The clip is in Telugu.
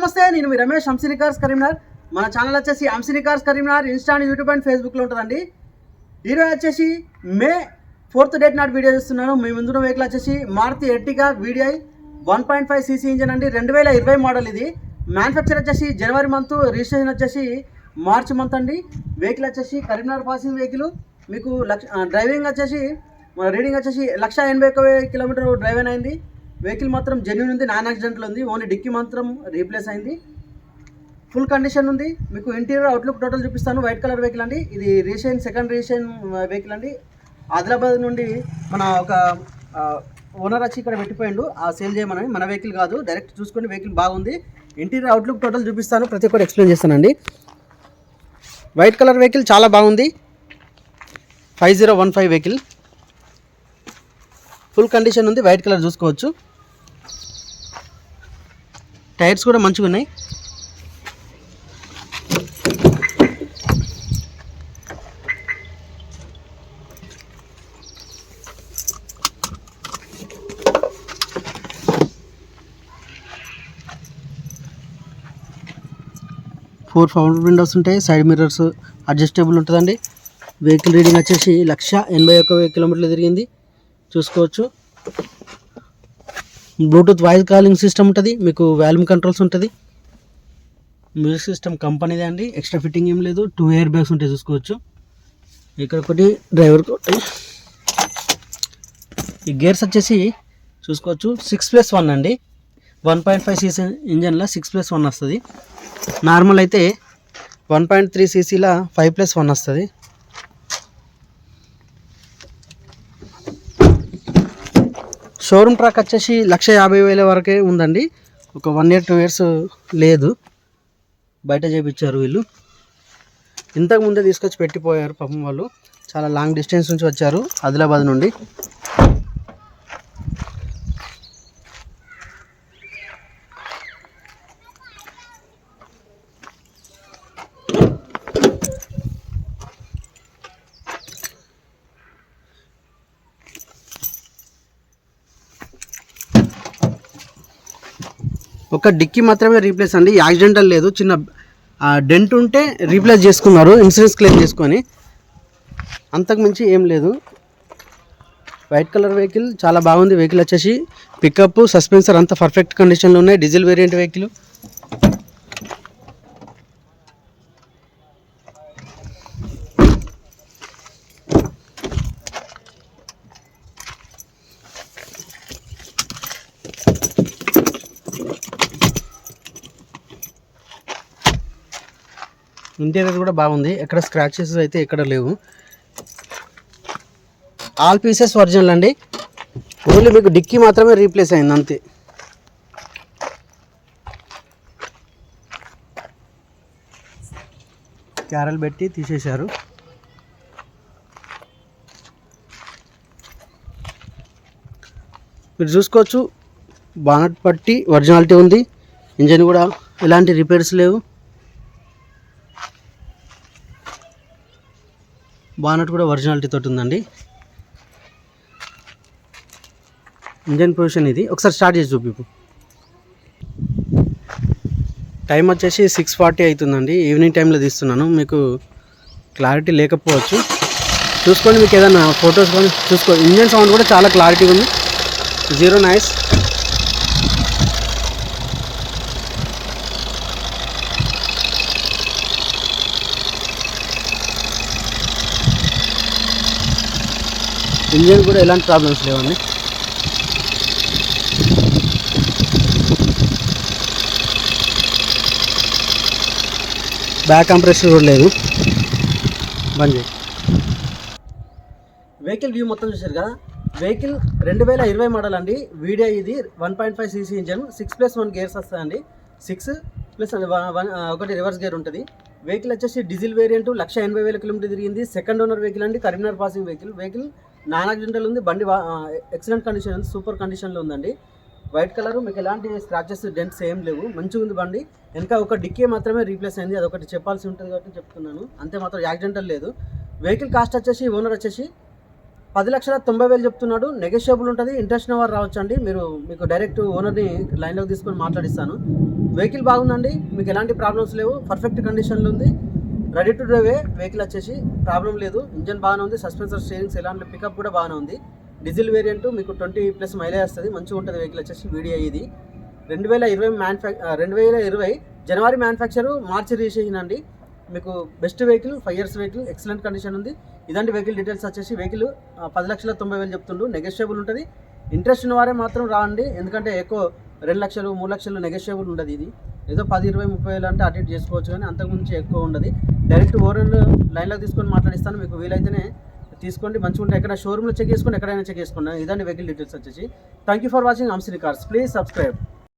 నమస్తే నేను మీ రమేష్ హంసిని కార్స్ కరీంనగర్. మన ఛానల్ వచ్చేసి Hamsini cars Karimnagar insta and YouTube and ఫేస్బుక్లో ఉంటుందండి. ఈరోజు వచ్చేసి మే ఫోర్త్ డేట్ నాటి వీడియో చూస్తున్నాను. మీ ముందున్న వెహికల్ వచ్చేసి Maruti Ertiga VDI one point five CC engine అండి. రెండు వేల ఇరవై మోడల్ ఇది. మ్యానుఫ్యాక్చర్ వచ్చేసి జనవరి మంత్ రిజిస్ట్రేషన్ వచ్చేసి మార్చ్ మంత్ అండి. వెహికల్ వచ్చేసి కరీంనగర్ పాసింగ్ వెహికల్. మీకు లక్ష డ్రైవింగ్ వచ్చేసి రీడింగ్ వచ్చేసి లక్ష ఎనభై ఒక కిలోమీటర్ డ్రైవ్ అయింది వెహికల్ మాత్రం జెన్యున్ ఉంది నాన్ యాక్సిడెంట్లు ఉంది ఓన్లీ డిక్కీ మాత్రం రీప్లేస్ అయింది. ఫుల్ కండిషన్ ఉంది. మీకు ఇంటీరియర్ అవుట్లుక్ టోటల్ చూపిస్తాను. వైట్ కలర్ వెహికల్ అండి. ఇది రీసెంట్ సెకండ్ రీసెంట్ వెహికల్ అండి. ఆదిలాబాద్ నుండి మన ఒక ఓనర్ వచ్చి ఇక్కడ పెట్టిపోయిండు. ఆ సేల్ చేయమని. మన వెహికల్ కాదు. డైరెక్ట్ చూసుకొని వెహికల్ బాగుంది. ఇంటీరియర్ అవుట్లుక్ టోటల్ చూపిస్తాను. ప్రతి ఒక్కటి ఎక్స్ప్లెయిన్ చేస్తానండి. వైట్ కలర్ వెహికల్ చాలా బాగుంది. Five zero one five vehicle full condition ఉంది. వైట్ కలర్ చూసుకోవచ్చు. టైర్స్ కూడా మంచిగా ఉన్నాయి. ఫోర్ పవర్ విండోస్ ఉంటాయి. సైడ్ మిర్రర్స్ అడ్జస్టబుల్ ఉంటుందండి. వెహికల్ రీడింగ్ వచ్చేసి లక్ష ఎనభై ఒక్క కిలోమీటర్లు తిరిగింది. చూసుకోవచ్చు. బ్లూటూత్ వాయిస్ కాలింగ్ సిస్టమ్ ఉంటుంది మీకు వాల్యూమ్ కంట్రోల్స్ ఉంటుంది. మ్యూజిక్ సిస్టమ్ కంపెనీదే అండి ఎక్స్ట్రా ఫిట్టింగ్ ఏం లేదు టూ ఇయర్ బ్యాగ్స్ ఉంటాయి చూసుకోవచ్చు. ఇక్కడ ఒకటి డ్రైవర్ ఒకటి. ఈ గేర్స్ వచ్చేసి చూసుకోవచ్చు సిక్స్ ప్లస్ వన్ అండి. వన్ పాయింట్ ఫైవ్ సీసీ ఇంజన్లో సిక్స్ ప్లస్ వన్ వస్తుంది. నార్మల్ అయితే వన్ పాయింట్ త్రీ సీసీలో ఫైవ్ ప్లస్ వన్ వస్తుంది. షోరూమ్ ట్రాక్ వచ్చేసి లక్ష యాభై వేల వరకే ఉందండి. ఒక వన్ ఇయర్ టూ ఇయర్స్ లేదు. బయట చేపించారు వీళ్ళు. ఇంతకు ముందే తీసుకొచ్చి పెట్టిపోయారు పాపం వాళ్ళు. చాలా లాంగ్ డిస్టెన్స్ నుంచి వచ్చారు. ఆదిలాబాద్ నుండి. ఒక డిక్కీ మాత్రమే రీప్లేస్ అండి. యాక్సిడెంటల్ లేదు. చిన్న డెంట్ ఉంటే రీప్లేస్ చేసుకున్నారు. ఇన్సూరెన్స్ క్లెయిమ్ చేసుకొని. అంతకు మించి ఏం లేదు. వైట్ కలర్ వెహికల్ చాలా బాగుంది. వెహికల్ వచ్చేసి పికప్ సస్పెన్సర్ అంతా పర్ఫెక్ట్ కండిషన్లో ఉన్నాయి. డీజిల్ వేరియంట్ వెహికల్ ఇంటీరియర్ కూడా బాగుంది. ఎక్కడ స్క్రాచెస్ అయితే ఎక్కడ లేవు. ఆల్ పీసెస్ ఒరిజినల్ అండి. ఓన్లీ మీకు డిక్కీ మాత్రమే రీప్లేస్ అయింది అంతే. క్యారల్ పెట్టి తీసేశారు. మీరు చూసుకోవచ్చు. బానట్ పట్టి ఒరిజినాలిటీ ఉంది. ఇంజన్ కూడా ఎలాంటి రిపేర్స్ లేవు. బానట్ కూడా ఒరిజినాలిటీ తోటి ఉందండి. ఇంజన్ పొజిషన్ ఇది. ఒకసారి స్టార్ట్ చేసి చూపిపు టైం వచ్చేసి సిక్స్ ఫార్టీ అవుతుందండి. ఈవినింగ్ టైంలో తీస్తున్నాను. మీకు క్లారిటీ లేకపోవచ్చు. చూసుకోండి మీకు ఏదైనా ఫొటోస్ కానీ చూసుకో ఇంజన్ సౌండ్ కూడా చాలా క్లారిటీగా ఉంది. Zero nice. ఇంజన్ కూడా ఎలాంటి ప్రాబ్లమ్స్ లేవండి. బ్యాక్ కంప్రెషన్ కూడా లేదు. బంద్ చేయి. వెహికల్ వ్యూ మొత్తం చూశారు కదా? వెహికల్ రెండు వేల ఇరవై మోడల్ అండి. వీడియో ఇది one point five CC engine six plus one gears వస్తాయండి. సిక్స్ ప్లస్ ఒకటి రివర్స్ గేర్ ఉంటుంది. వెహికల్ వచ్చేసి డీజిల్ వేరియంట్ లక్ష ఎనభై వేల కిలోమీటర్ తిరిగింది. సెకండ్ ఓనర్ వెహికల్ అండి Karimnagar passing vehicle vehicle non accidental ఉంది. బండి ఎక్సలెంట్ కండిషన్ ఉంది. సూపర్ కండిషన్లో ఉందండి. వైట్ కలర్ మీకు ఎలాంటి స్క్రాచెస్ డెంట్స్ ఏం లేవు. మంచిగా ఉంది బండి. వెనక ఒక డిక్కే మాత్రమే రీప్లేస్ అయింది. అదొకటి చెప్పాల్సి ఉంటుంది కాబట్టి చెప్తున్నాను. అంతే మాత్రం యాక్సిడెంటల్ లేదు. వెహికల్ కాస్ట్ వచ్చేసి ఓనర్ వచ్చేసి పది లక్షల తొంభై వేలు చెప్తున్నాడు. నెగోషియబుల్ ఉంటుంది. ఇంట్రెస్ట్ వారు రావచ్చు అండి మీరు మీకు డైరెక్ట్ ఓనర్ని లైన్లోకి తీసుకొని మాట్లాడిస్తాను. వెహికల్ బాగుందండి. మీకు ఎలాంటి ప్రాబ్లమ్స్ లేవు. పర్ఫెక్ట్ కండిషన్లో ఉంది. రెడీ టు డ్రైవే వెహికల్ వచ్చేసి ప్రాబ్లం లేదు. ఇంజన్ బాగానే ఉంది. సస్పెన్సర్ స్టీరింగ్స్ ఎలాంటి పికప్ కూడా బాగానే ఉంది. డీజిల్ వేరియంట్ మీకు ట్వంటీ ప్లస్ మైలేజ్ వస్తుంది. మంచిగా ఉంటుంది వెహికల్ వచ్చేసి వీడియో ఇది. రెండు వేల ఇరవై మ్యానుఫ్యాక్ రెండు వేల ఇరవై జనవరి మ్యానుఫ్యాక్చర్ మార్చి రిజిస్ట్రేషన్ అండి. మీకు best vehicle five years vehicle excellent condition ఉంది. ఇదండి వెహికల్ డీటెయిల్స్ వచ్చేసి వెహికల్ పది లక్షల తొంభై వేలు చెప్తుండు. నెగోషియబుల్ ఉంటుంది. ఇంట్రెస్ట్ ఉన్న వారే మాత్రం రాండి. ఎందుకంటే ఎక్కువ రెండు లక్షలు మూడు లక్షలు నెగోషియబుల్ ఉండదు ఇది. ఏదో పది ఇరవై ముప్పై వేలు అంటే అటెండ్ చేసుకోవచ్చు కానీ అంతకుమించి ఎక్కువ ఉండదు. డైరెక్ట్ ఓరల్ లైన్లో తీసుకొని మాట్లాడిస్తాను మీకు వీలైతేనే తీసుకోండి. మంచిగా ఉంటాయి ఎక్కడ షోరూమ్లో చెక్ చేసుకోండి ఎక్కడైనా చెక్ చేసుకోండి ఇదాన్ని వెహికల్ డీటెయిల్స్ వచ్చేసి. థ్యాంక్ యూ ఫర్ వాచింగ్ అంశీ కార్స్ ప్లీజ్ సబ్స్క్రైబ్